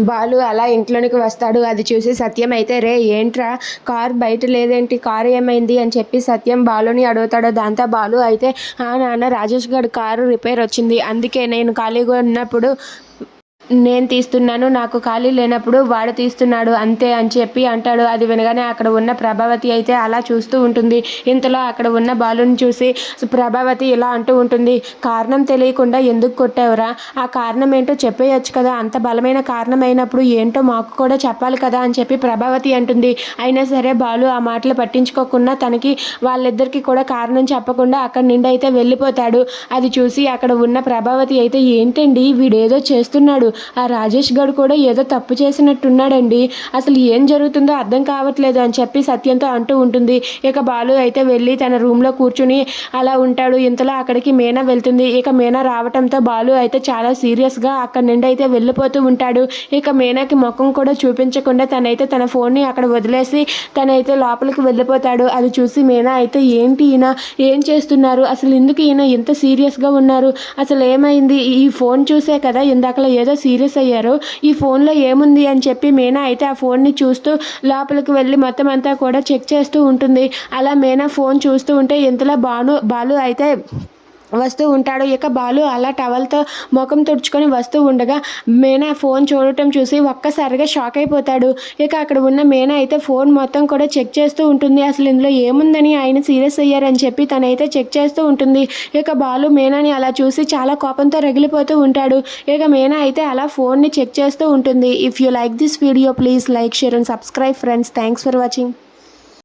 బాలు అలా ఇంట్లోనికి వస్తాడు. అది చూసి సత్యం అయితే రే ఏంట్రా? కార్ బయట లేదేంటి? కారు ఏమైంది? అని చెప్పి సత్యం బాలుని అడుగుతాడు. దాంతో బాలు అయితే నాన్న రాజేష్ గారి కారు రిపేర్ వచ్చింది. అందుకే నేను ఖాళీగా ఉన్నప్పుడు నేను తీస్తున్నాను నాకు ఖాళీ లేనప్పుడు వాడు తీస్తున్నాడు అంతే అని చెప్పి అంటాడు. అది వినగానే అక్కడ ఉన్న ప్రభావతి అయితే అలా చూస్తూ ఉంటుంది. ఇంతలో అక్కడ ఉన్న బాలుని చూసి ప్రభావతి ఇలా అంటూ ఉంటుంది కారణం తెలియకుండా ఎందుకు కొట్టావురా? ఆ కారణం ఏంటో చెప్పేయచ్చు కదా. అంత బలమైన కారణం అయినప్పుడు ఏంటో మాకు కూడా చెప్పాలి కదా అని చెప్పి ప్రభావతి అంటుంది. అయినా సరే బాలు ఆ మాటలు పట్టించుకోకుండా తనకి వాళ్ళిద్దరికీ కూడా కారణం చెప్పకుండా అక్కడి నుండి అయితే వెళ్ళిపోతాడు. అది చూసి అక్కడ ఉన్న ప్రభావతి అయితే ఏంటండి? వీడేదో చేస్తున్నాడు. ఆ రాజేష్ గడు కూడా ఏదో తప్పు చేసినట్టున్నాడండి. అసలు ఏం జరుగుతుందో అర్థం కావట్లేదు అని చెప్పి సత్యంతో అంటూ ఉంటుంది. ఇక బాలు అయితే వెళ్ళి తన రూమ్లో కూర్చుని అలా ఉంటాడు. ఇంతలో అక్కడికి మీనా వెళ్తుంది. ఇక మీనా రావటంతో బాలు అయితే చాలా సీరియస్గా అక్కడి నుండి అయితే వెళ్ళిపోతూ ఉంటాడు. ఇక మీనాకి ముఖం కూడా చూపించకుండా తనైతే తన ఫోన్ని అక్కడ వదిలేసి తనైతే లోపలికి వెళ్ళిపోతాడు. అది చూసి మీనా అయితే ఏంటి ఈయన? ఏం చేస్తున్నారు? అసలు ఎందుకు ఈయన ఇంత సీరియస్గా ఉన్నారు? అసలు ఏమైంది? ఈ ఫోన్ చూసే కదా ఇందాకలా ఏదో సీరియస్ అయ్యారు. ఈ ఫోన్లో ఏముంది అని చెప్పి మీనా అయితే ఆ ఫోన్ని చూస్తూ లోపలికి వెళ్ళి మొత్తం అంతా కూడా చెక్ చేస్తూ ఉంటుంది. అలా మీనా ఫోన్ చూస్తూ ఉంటే ఇంతలో బాను బాలు అయితే వస్తూ ఉంటాడు. ఇక బాలు అలా టవల్తో ముఖం తుడుచుకొని వస్తూ ఉండగా మీనా ఫోన్ చూడటం చూసి ఒక్కసారిగా షాక్ అయిపోతాడు. ఇక అక్కడ ఉన్న మీనా అయితే ఫోన్ మొత్తం కూడా చెక్ చేస్తూ ఉంటుంది. అసలు ఇందులో ఏముందని ఆయన సీరియస్ అయ్యారని చెప్పి తనైతే చెక్ చేస్తూ ఉంటుంది. ఇక బాలు మీనాని అలా చూసి చాలా కోపంతో రగిలిపోతూ ఉంటాడు. ఇక మీనా అయితే అలా ఫోన్ని చెక్ చేస్తూ ఉంటుంది. If you like this video please like share and subscribe friends thanks for watching